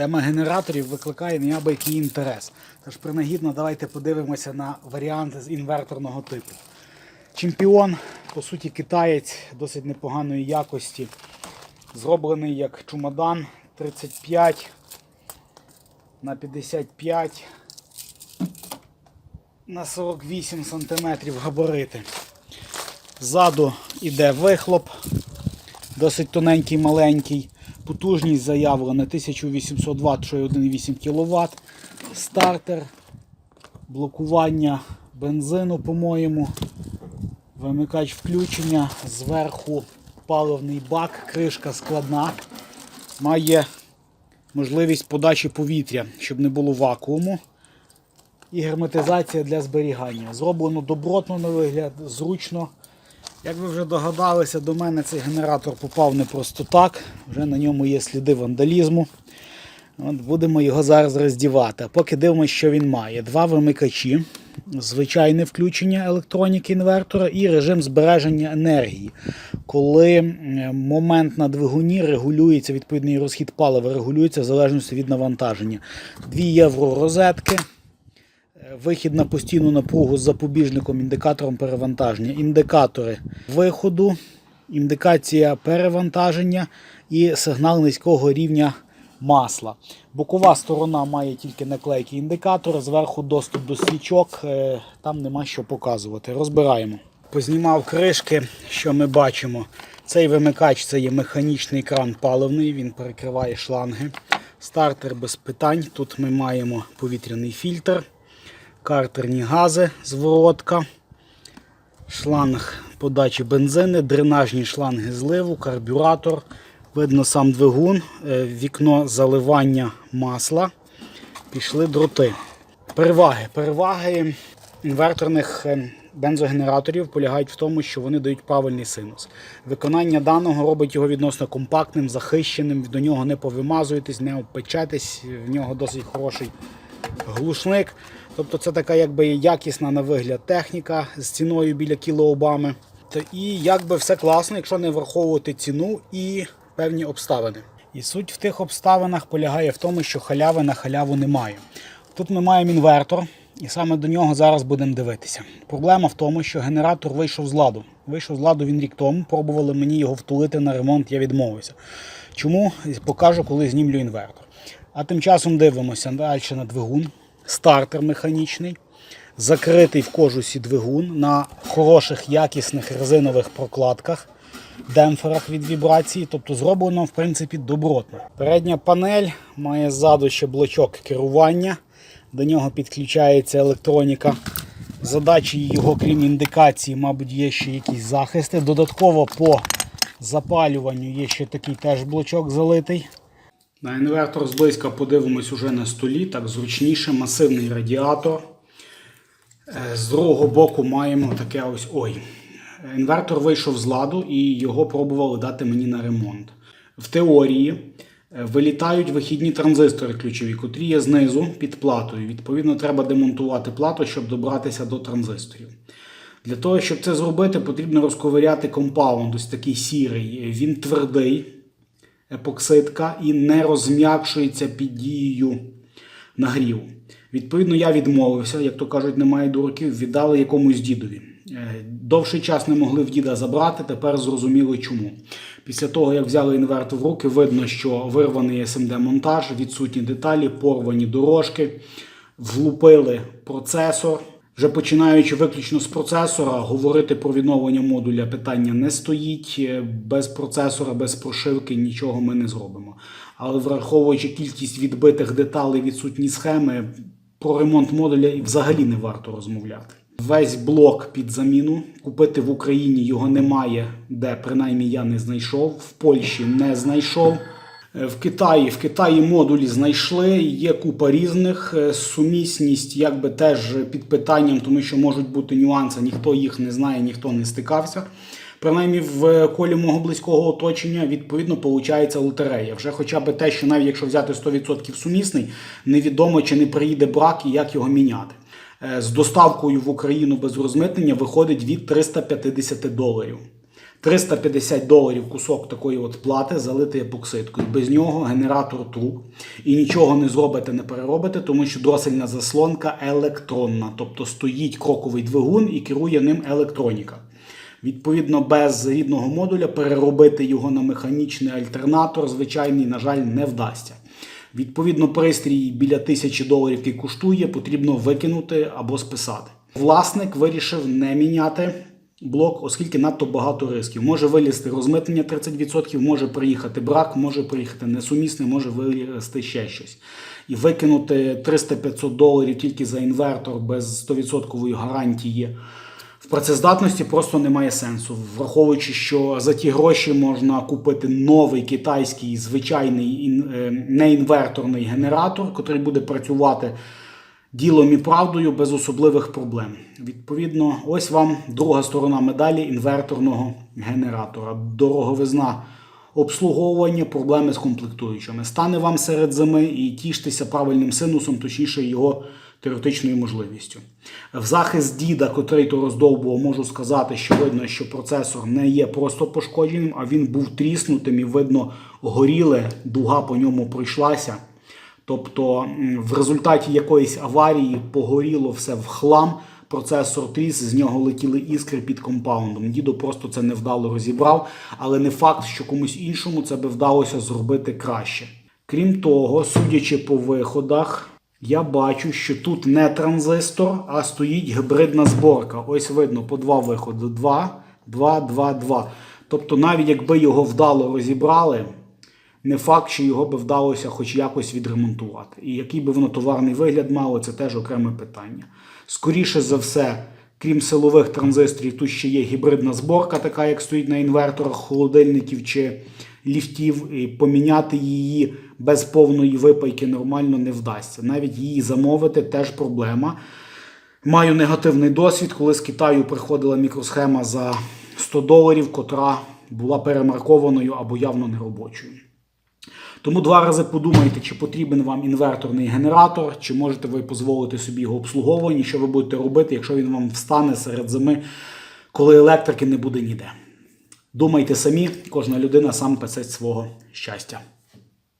Тема генераторів викликає неабиякий інтерес. Тож принагідно давайте подивимося на варіанти з інверторного типу. Чемпіон, по суті, китаєць досить непоганої якості. Зроблений як чумадан 35 на 55 на 48 см габарити. Ззаду йде вихлоп, досить тоненький, маленький. Потужність заявлена 1800 Вт, що 1,8 кВт. Стартер, блокування бензину, по-моєму. Вимикач включення, зверху паливний бак, кришка складна. Має можливість подачі повітря, щоб не було вакууму. І герметизація для зберігання. Зроблено добротно на вигляд, зручно. Як ви вже догадалися, до мене цей генератор попав не просто так. Вже на ньому є сліди вандалізму. От будемо його зараз роздівати. Поки дивимося, що він має. Два вимикачі, звичайне включення електроніки інвертора і режим збереження енергії. Коли момент на двигуні регулюється, відповідний розхід палива регулюється в залежності від навантаження. 2 євро розетки. Вихід на постійну напругу з запобіжником, індикатором перевантаження, індикатори виходу, індикація перевантаження і сигнал низького рівня масла. Бокова сторона має тільки наклейки індикатора, зверху доступ до свічок, е, там нема що показувати. Розбираємо. Познімав кришки, що ми бачимо. Цей вимикач це є механічний кран паливний, він перекриває шланги. Стартер без питань. Тут ми маємо повітряний фільтр картерні гази, зворотка, шланг подачі бензини, дренажні шланги зливу, карбюратор. Видно сам двигун, е, вікно заливання масла. Пішли дроти. Переваги. Переваги інверторних е, бензогенераторів полягають в тому, що вони дають правильний синус. Виконання даного робить його відносно компактним, захищеним, до нього не повимазуєтесь, не обпечетесь, в нього досить хороший глушник. Тобто це така якби якісна на вигляд техніка з ціною біля кілообами. І якби все класно, якщо не враховувати ціну і певні обставини. І суть в тих обставинах полягає в тому, що халяви на халяву немає. Тут ми маємо інвертор, і саме до нього зараз будемо дивитися. Проблема в тому, що генератор вийшов з ладу. Вийшов з ладу він рік тому, пробували мені його втулити на ремонт, я відмовився. Чому? Покажу, коли знімлю інвертор. А тим часом дивимося далі на двигун. Стартер механічний, закритий в кожусі двигун на хороших якісних резинових прокладках, демпферах від вібрації, тобто зроблено в принципі добротно. Передня панель має ззаду ще блочок керування, до нього підключається електроніка. Задачі його, крім індикації, мабуть, є ще якісь захисти. Додатково по запалюванню є ще такий теж блочок залитий. На інвертор зблизька подивимось уже на столі, так зручніше, масивний радіатор. Е, З другого боку маємо таке ось ой. Інвертор вийшов з ладу і його пробували дати мені на ремонт. В теорії е, вилітають вихідні транзистори ключові, котрі є знизу під платою. Відповідно, треба демонтувати плату, щоб добратися до транзисторів. Для того, щоб це зробити, потрібно розковиряти компаунд, ось такий сірий. Він твердий епоксидка і не розм'якшується під дією нагріву. Відповідно, я відмовився, як то кажуть, немає дураків, віддали якомусь дідові. Е, Довший час не могли в діда забрати, тепер зрозуміли чому. Після того, як взяли інвертор в руки, видно, що вирваний SMD-монтаж, відсутні деталі, порвані дорожки, влупили процесор. Вже починаючи виключно з процесора, говорити про відновлення модуля питання не стоїть. Без процесора, без прошивки нічого ми не зробимо. Але враховуючи кількість відбитих деталей, відсутні схеми, про ремонт модуля взагалі не варто розмовляти. Весь блок під заміну. Купити в Україні його немає, де принаймні я не знайшов. В Польщі не знайшов. Е, В Китаї в Китаї модулі знайшли. Є купа різних. Е, Сумісність якби теж під питанням, тому що можуть бути нюанси. Ніхто їх не знає, ніхто не стикався. Принаймні в колі мого близького оточення відповідно виходить лотерея. Вже хоча б те, що навіть якщо взяти 100% сумісний, невідомо чи не приїде брак і як його міняти. Е, З доставкою в Україну без розмитнення виходить від 350 доларів. 350 доларів кусок такої от плати залити епоксидкою. Без нього генератор труп. І нічого не зробите, не переробите, тому що дросельна заслонка електронна. Тобто стоїть кроковий двигун і керує ним електроніка. Відповідно, без рідного модуля переробити його на механічний альтернатор, звичайний, на жаль, не вдасться. Відповідно, пристрій біля тисячі доларів, який коштує, потрібно викинути або списати. Власник вирішив не міняти блок, оскільки надто багато рисків. Може вилізти розмитнення 30%, може приїхати брак, може приїхати несумісне, може вилізти ще щось. І викинути 300-500 доларів тільки за інвертор без 100% гарантії в працездатності просто немає сенсу, враховуючи, що за ті гроші можна купити новий китайський звичайний е, неінверторний генератор, який буде працювати ділом і правдою без особливих проблем. Відповідно, ось вам друга сторона медалі інверторного генератора. Дороговизна обслуговування, проблеми з комплектуючими. Стане вам серед зими і тіштеся правильним синусом, точніше його теоретичною можливістю. В захист діда, котрий то роздовбував, можу сказати, що видно, що процесор не є просто пошкодженим, а він був тріснутим і видно горіле, дуга по ньому пройшлася. Тобто в результаті якоїсь аварії погоріло все в хлам, процесор тріс, з нього летіли іскри під компаундом. Дідо просто це невдало розібрав, але не факт, що комусь іншому це би вдалося зробити краще. Крім того, судячи по виходах, я бачу, що тут не транзистор, а стоїть гібридна зборка. Ось видно по два виходи: два, два, два, два. Тобто, навіть якби його вдало розібрали, не факт, що його би вдалося хоч якось відремонтувати. І який би воно товарний вигляд мало, це теж окреме питання. Скоріше за все, крім силових транзисторів, тут ще є гібридна зборка, така як стоїть на інверторах холодильників чи ліфтів. І поміняти її без повної випайки нормально не вдасться. Навіть її замовити теж проблема. Маю негативний досвід, коли з Китаю приходила мікросхема за 100 доларів, котра була перемаркованою або явно неробочою. Тому два рази подумайте, чи потрібен вам інверторний генератор, чи можете ви дозволити собі його обслуговування, що ви будете робити, якщо він вам встане серед зими, коли електрики не буде ніде. Думайте самі, кожна людина сам писець свого щастя.